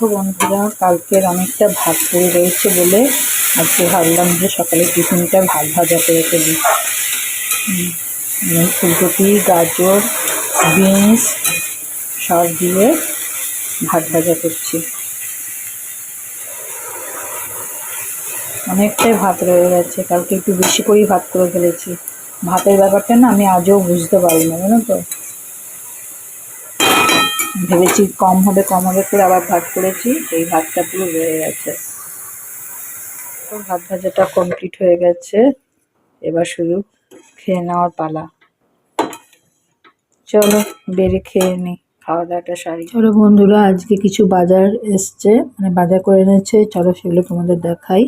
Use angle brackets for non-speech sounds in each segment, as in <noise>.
দেখো বন্ধুরা, কালকের অনেকটা ভাত পড়ে রয়েছে বলে আজকে ভাবলাম যে সকালে টিফিনটা ভাত ভাজা করে ফেলি। ফুলকপি, গাজর, বিনস সব দিয়ে ভাত ভাজা করছি। অনেকটাই ভাত রয়ে গেছে, কালকে একটু বেশি করেই ভাত করে ফেলেছি। ভাতের ব্যাপারটা না আমি আজও বুঝতে পারি না জানো তো? ভেবেছি কম হবে কম হবে করে আবার ভাত করেছি, এই ভাতটা পুরো রয়ে গেছে। তো ভাত ভাজাটা কমপ্লিট হয়ে গেছে। এবার শুধু খেয়ে নেওয়ার পালা। চলো, বেড়ে খেয়ে নিই খাওয়া দাওয়াটা সারি। চলো বন্ধুরা, আজকে কিছু বাজার এসছে মানে বাজার করে এনেছে। চলো সেগুলো তোমাদের দেখাই।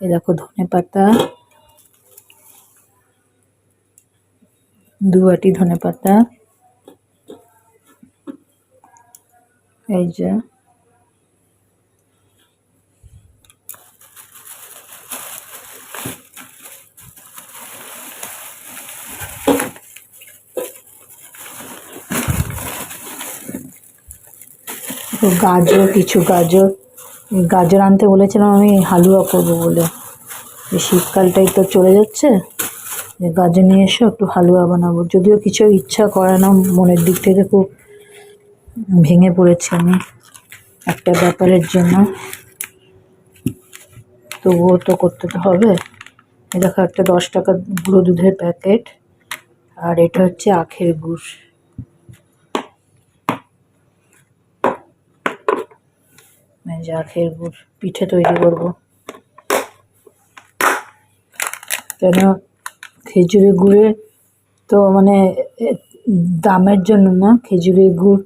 এ দেখো ধনে পাতা। দু বাটি ধনে পাতা। এই যে। গাজর, কিছু গাজর। গাজর আনতে বলেছিলাম আমি, হালুয়া করব বলে। শীতকালটাই তো চলে যাচ্ছে। গাজর নিয়ে এসো একটু হালুয়া বানাবো। যদিও কিছু ইচ্ছা করে না, মনের দিক থেকে খুব ভেঙে পড়েছি আমি একটা ব্যাপারের জন্য। তবুও তো করতে তো হবে। দেখো, একটা দশ টাকা গুঁড়ো দুধের প্যাকেট, আর এটা হচ্ছে আখের গুড়। যে আখের গুড়, পিঠে তৈরি করব। কেন? খেজুরের গুড়ে তো মানে দামের জন্য না, খেজুরের গুড়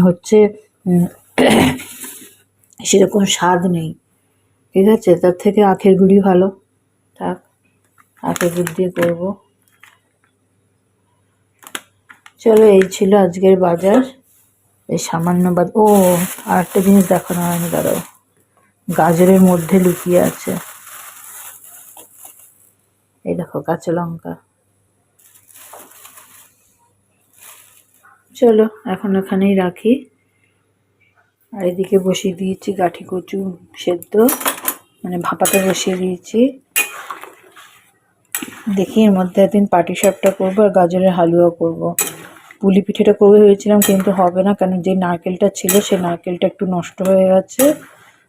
হচ্ছে <coughs> সেরকম স্বাদ নেই। ঠিক আছে? তার থেকে আখের গুড়ই ভালো। থাক, আখের গুড় দিয়ে করব। চলো, এই ছিল আজকের বাজার। এই সামান্য বাদ, ও আর একটা জিনিস দেখানো হয়নি, দাঁড়াও। গাজরের মধ্যে লুকিয়ে আছে। এই দেখো, কাঁচা লঙ্কা। চলো, এখন এখানেই রাখি। আর এদিকে বসিয়ে দিয়েছি গাঠি কচু সেদ্ধ মানে ভাপাতে বসিয়ে দিয়েছি। দেখি এর মধ্যে একদিন পাটি সাপটা করব আর গাজরের হালুয়া করব। পুলি পিঠেটা করবে ভেবেছিলাম, কিন্তু হবে না, কারণ যে নারকেলটা ছিল সেই নারকেলটা একটু নষ্ট হয়ে গেছে।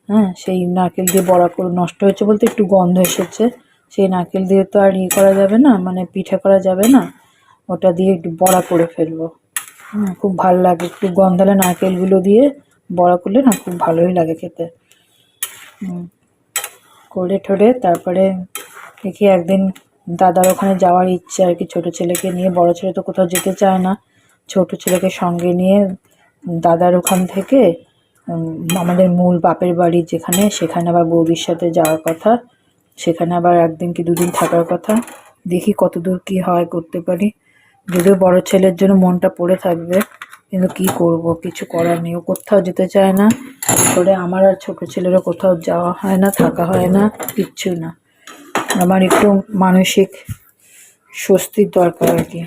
হ্যাঁ সেই নারকেল দিয়ে বড়া করে নষ্ট হয়েছে বলতে একটু গন্ধ এসেছে। সেই নারকেল দিয়ে তো আর ইয়ে করা যাবে না মানে পিঠে করা যাবে না। ওটা দিয়ে একটু বড়া করে ফেলব। খুব ভালো লাগে। একটু গন্ধালে নারকেলগুলো দিয়ে বড়া করলে না খুব ভালোই লাগে খেতে। করে ঠোরে তারপরে দেখি একদিন দাদার ওখানে যাওয়ার ইচ্ছে আর কি, ছোটো ছেলেকে নিয়ে। বড় ছেলে তো কোথাও যেতে চায় না। ছোটো ছেলেকে সঙ্গে নিয়ে দাদার ওখান থেকে আমাদের মূল বাপের বাড়ি যেখানে, সেখানে আবার বৌদির সাথে যাওয়ার কথা। সেখানে আবার একদিন কি দুদিন থাকার কথা। দেখি কতদূর কি হয়, করতে পারি। যদিও বড় ছেলের জন্য মনটা পড়ে থাকবে, কিন্তু কি করব? কিছু করার নেই। ও কোথাও যেতে চায় না। করে আমার আর ছোটো ছেলেরও কোথাও যাওয়া হয় না, থাকা হয় না, কিচ্ছু না। আমার একটু মানসিক স্বস্তির দরকার আর কি।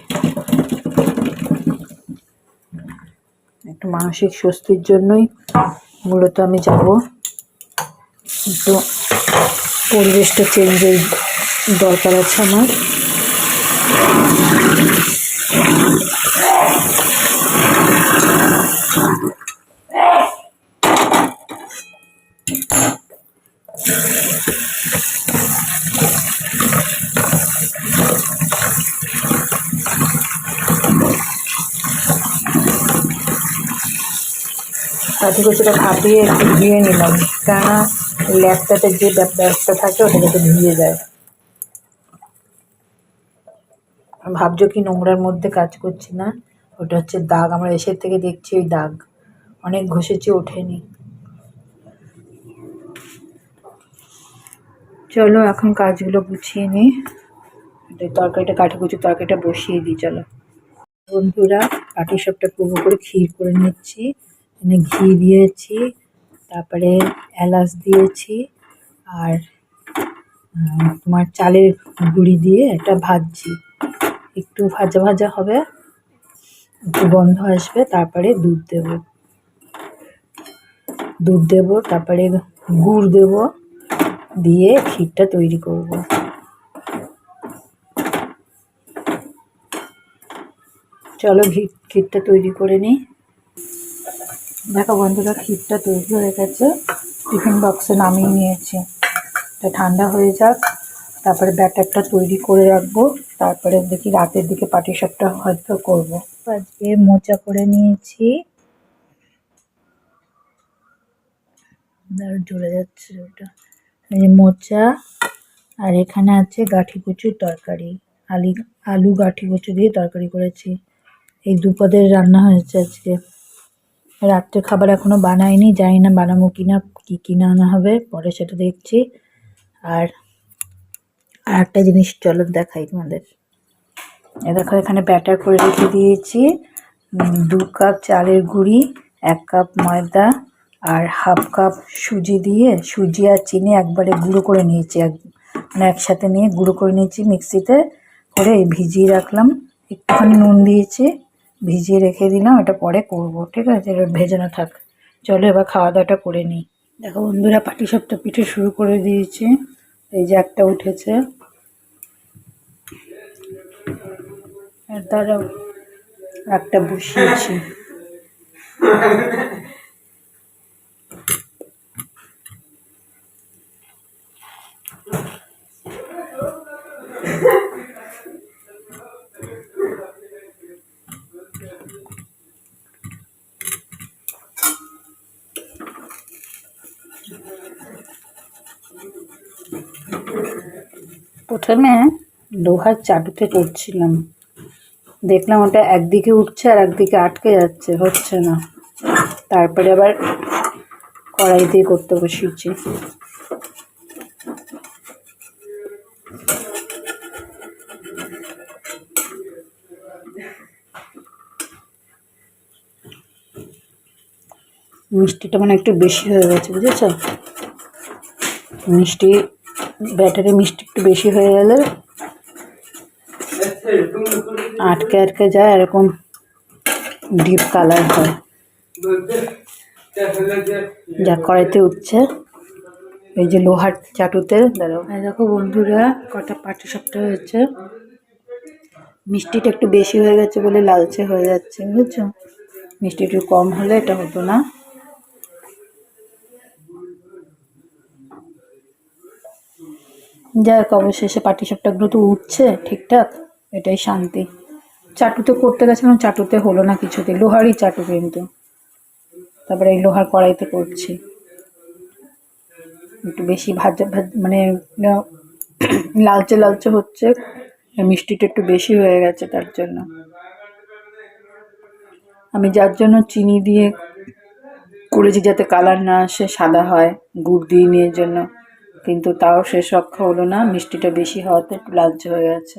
একটু মানসিক স্বস্তির জন্যই মূলত আমি যাব। একটু পরিবেশটা চেঞ্জের দরকার আছে আমার। কাঠি কচুটা ফাটিয়ে একটু ধুয়ে নিলাম। কেননা ল্যাপটাতে যে ব্যাপ- ব্যাগটা থাকে ওটা যাতে ধুয়ে যায়। ভাবছ কি নোংরার মধ্যে কাজ করছি না? ওটা হচ্ছে দাগ। আমরা এসের থেকে দেখছি ওই দাগ। অনেক ঘষেছি, ওঠেনি। চলো এখন কাজগুলো গুছিয়ে নিই। তরকারিটা কাঠি কুচি তরকারিটা বসিয়ে দিই, চলো। বন্ধুরা পাটি সাপটা পুরো করে ক্ষীর করে নিচ্ছি। এখানে ঘি দিয়েছি, তারপরে এলাচ দিয়েছি আর তোমার চালের গুঁড়ি দিয়ে এটা ভাজছি। একটু ভাজা ভাজা হবে, একটু গন্ধ আসবে, তারপরে দুধ দেবো। দুধ দেবো, তারপরে গুড় দেবো, দিয়ে ক্ষীরটা তৈরি করব। চলো ক্ষীরটা তৈরি করে নিই। দেখো বন্ধুরা, ক্ষীরটা তৈরি হয়ে গেছে। টিফিন বক্সে নামিয়ে নিয়েছি। এটা ঠান্ডা হয়ে যাক। তারপরে ব্যাটারটা তৈরি করে রাখব। তারপরে দেখি রাতের দিকে পাটিসাপটা হয়তো করব। আজকে মোচা করে নিয়েছি। জ্বলে যাচ্ছে ওটা। এই মোচা, আর এখানে আছে গাঠি কচুর তরকারি। আলি, আলু গাঠি কচু দিয়ে তরকারি করেছি। এই দুপদের রান্না হয়েছে আজকে। রাত্রে খাবার এখনও বানাইনি, জানি না বানাবো কিনা, কি কিনে আনা হবে, পরে সেটা দেখছি। আর আর একটা জিনিস চলো দেখাই তোমাদের। এ দেখো, এখানে ব্যাটার করে রেখে দিয়েছি। দু কাপ চালের গুঁড়ি, এক কাপ ময়দা আর হাফ কাপ সুজি দিয়ে, সুজি আর চিনি একবারে গুঁড়ো করে নিয়েছি, এক মানে একসাথে নিয়ে গুঁড়ো করে নিয়েছি মিক্সিতে। করে ভিজিয়ে রাখলাম। একটুখানি নুন দিয়েছি। ভিজিয়ে রেখে দিলাম এটা পরে করব, ঠিক আছে? এটা না থাক। চলো এবার খাওয়া দাওয়াটা করে নিই। দেখো বন্ধুরা পাটি পাটিসাপটা পিঠে শুরু করে দিয়েছি। এই যে একটা উঠেছে। আর তারা একটা বসিয়েছি। প্রথমে লোহার চাটুতে করছিলাম দেখলাম ওটা একদিকে উঠছে আর একদিকে আটকে যাচ্ছে, হচ্ছে না। তারপরে আবার কড়াই দিয়ে করতে বসিয়েছি। মিষ্টিটা মানে একটু বেশি হয়ে গেছে, বুঝেছ? মিষ্টি ব্যাটারি মিষ্টি একটু বেশি হয়ে গেলে আটকে আটকে যায়, এরকম ডিপ কালার হয়। যা কড়াইতে উঠছে। এই যে লোহার চাটুতে, দাঁড়াও। দেখো বন্ধুরা, কটা পাটি সাপটা হয়েছে। মিষ্টিটা একটু বেশি হয়ে গেছে বলে লালচে হয়ে যাচ্ছে, বুঝেছ? মিষ্টি একটু কম হলে এটা হতো না। যাক অবশেষে পাটি সাপটাগুলো তো উঠছে, ঠিকঠাক, এটাই শান্তি। চাটুতে করতে গেছিলাম, চাটুতে হলো না কিছুতে, লোহারই চাটু কিন্তু। তারপরে এই লোহার কড়াইতে করছি। একটু বেশি ভাজা, ভাজ মানে লালচে লালচে হচ্ছে মিষ্টিটা একটু বেশি হয়ে গেছে তার জন্য। আমি যার জন্য চিনি দিয়ে করেছি যাতে কালার না আসে, সাদা হয়, গুড় দিয়ে নিয়ে জন্য। কিন্তু তাও শেষ রক্ষা হলো না মিষ্টিটা বেশি হওয়াতে একটু লালচে হয়ে গেছে